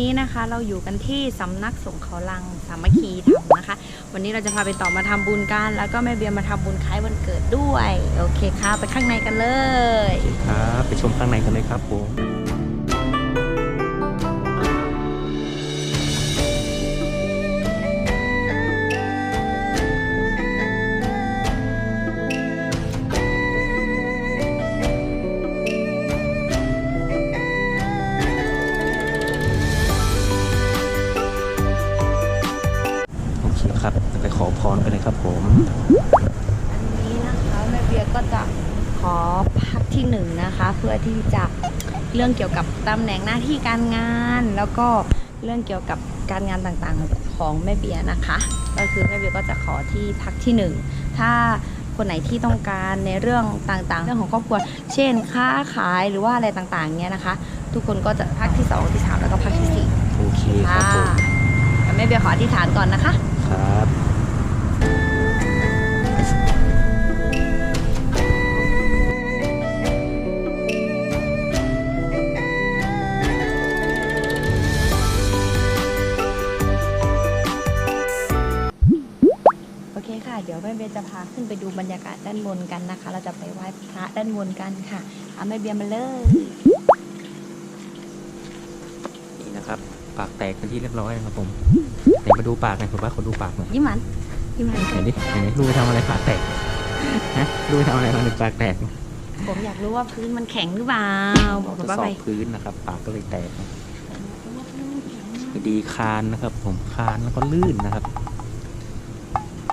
นี้นะคะเราอยู่กันที่สำนักสงฆ์เขาลังสามัคคีธรรมนะคะ วันนี้เราจะพาไปต่อมาทำบุญกัน แล้วก็แม่เบียร์มาทำบุญคล้ายวันเกิดด้วย โอเคค่ะไปข้างในกันเลย ครับ ไปชมข้างในกันเลยครับผม โอเคครับไปขอพรกันเลยครับผม อันนี้นะคะแม่เบียร์ก็จะขอพักที่หนึ่งนะคะ เพื่อที่จะเรื่องเกี่ยวกับตำแหน่งหน้าที่การงาน แล้วก็เรื่องเกี่ยวกับการงานต่างๆของแม่เบียร์นะคะ ก็คือแม่เบียร์ก็จะขอที่พักที่หนึ่งถ้าคนไหนที่ต้องการในเรื่องต่างๆ เรื่องของครอบครัว เช่นค้าขายหรือว่าอะไรต่างๆเนี้ยนะคะ ทุกคนก็จะพักที่สองที่สามแล้วก็พักที่สี่โอเคครับผมแต่แม่เบียร์ขออธิษฐานก่อนนะคะ ครับโอเคค่ะ เดี๋ยวแม่เบียร์จะพาขึ้นไปดูบรรยากาศด้านบนกันนะคะ เราจะไปไหว้พระด้านบนกันค่ะเอาแม่เบียร์มาเลยนี่นะครับ ปากแตกเป็นที่เรียบร้อยนะครับผมไหนมาดูปากหน่อยผมว่าขอดูปากหน่อยยิ้มหวานยิ้มหวานไหนดิไหนดูไปทำอะไรปากแตกฮะดูไปทำอะไรมาถึงปากแตกผมอยากรู้ว่าพื้นมันแข็งหรือเปล่าบอกทดป้าสอไปบพื้นนะครับ ปากก็เลยแตกนะคือดีคานนะครับ ผมคานแล้วก็ลื่นนะครับ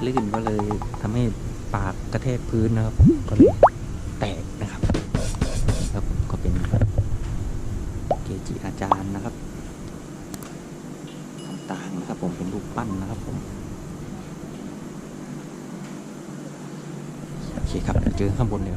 ลื่นก็เลยทำให้ปากกระแทกพื้นนะครับผมก็เลยแตกนะครับ แล้วผมก็เป็นเกจิอาจารย์นะครับต่างๆนะครับ ผมเป็นรูปปั้นนะครับผมโอเคครับเดี๋ยวเจอข้างบนเลย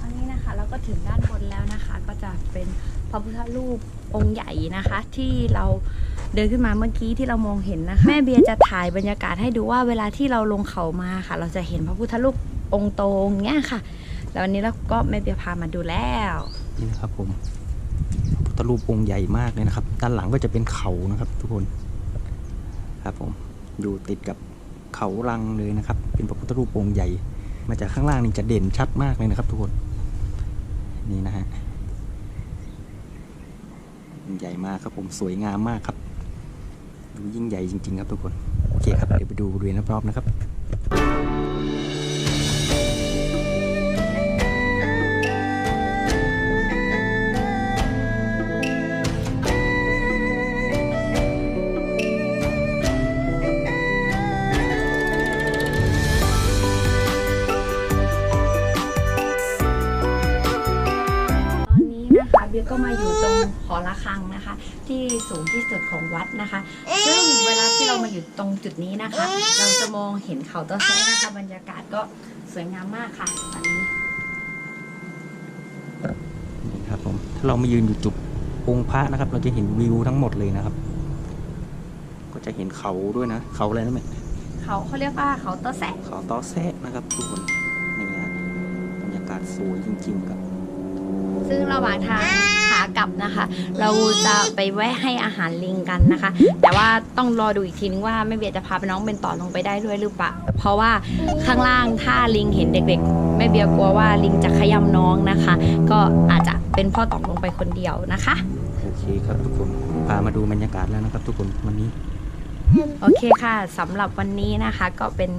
อันนี้นะคะเราก็ถึงด้านบนแล้วนะคะ ก็จะเป็นพระพุทธรูป องค์ใหญ่นะคะ ที่เราเดินขึ้นมาเมื่อกี้ที่เรามองเห็นนะคะ แม่เบียจะถ่ายบรรยากาศให้ดูว่าเวลาที่เราลงเขามาค่ะ เราจะเห็นพระพุทธรูปองค์โตองเนี้ยค่ะ แล้ววันนี้เราก็แม่เบียพามาดูแล้วนี่นะครับผมพระพุทธรูปองค์ใหญ่มากเลยนะครับ ด้านหลังก็จะเป็นเขานะครับ ทุกคนครับผมอยู่ติดกับเขาลังเลยนะครับ เป็นพระพุทธรูปองค์ใหญ่ มาจากข้างล่างนี่จะเด่นชัดมากเลยนะครับ ทุกคนนี่นะฮะ ใหญ่มากครับผมสวยงามมากครับ ดูยิ่งใหญ่จริง ๆ ครับทุกคน โอเคครับเดี๋ยวไปดูบริเวณรอบๆนะครับ ก็มาอยู่ตรงหอระฆังนะคะ ที่สูงที่สุดของวัดนะคะ ซึ่งเวลาที่เรามาอยู่ตรงจุดนี้นะคะ เราจะมองเห็นเขาตัวแซ่นะคะ บรรยากาศก็สวยงามมากค่ะตอนนี้นี่ครับผมถ้าเรามายืนอยู่จุดองค์พระนะครับ เราจะเห็นวิวทั้งหมดเลยนะครับ ก็จะเห็นเขาด้วยนะ เขาอะไรนะแม่เขาเขาเรียกว่าเขาตัวแสะเขาต้อแซะนะครับทุกคนนี่ฮะบรรยากาศสวยจริงๆครับ ซึ่งระหว่างทางขาก ลับนะคะ เราจะไปแวะให้อาหารลิงกันนะคะ แต่ว่าต้องรอดูอีกทีนึงว่าแม่เบียร์จะพาไปน้องเป็นต่อลงไปได้ด้วยหรือเปล่าเพราะว่าข้างล่างถ้าลิงเห็นเด็กๆแม่เบียร์กลัวว่าลิงจะขย้ำน้องนะคะ ก็อาจจะเป็นพ่อต่องลงไปคนเดียวนะคะโอเคครับทุกคนพามาดูบรรยากาศแล้วนะครับ ทุกคนวันนี้ โอเคค่ะสำหรับวันนี้นะคะก็เป็น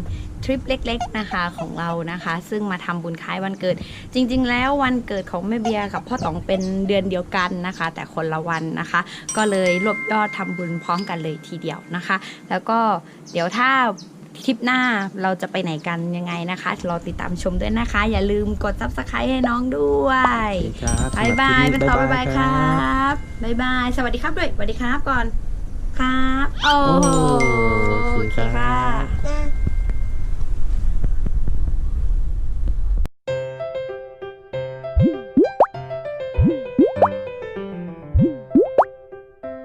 ทริปเล็ก ๆนะคะของเรานะคะ ซึ่งมาทำบุญคล้ายวันเกิด จริง ๆ แล้ววันเกิดของแม่เบียร์กับพ่อต๋องเป็นเดือนเดียวกันนะคะ แต่คนละวันนะคะ ก็เลยรวบยอดทำบุญพร้อมกันเลยทีเดียวนะคะ แล้วก็เดี๋ยวถ้าทริปหน้าเราจะไปไหนกันยังไงนะคะรอติดตามชมด้วยนะคะ อย่าลืมกด subscribe ให้น้องด้วยโอเคครับบายบายสำหเป็นลิต่อนี้บายบายครับบายบายสวัสดีครับด้วยสวัสดีครับก่อน ครับ โอ้โอเคค่ะ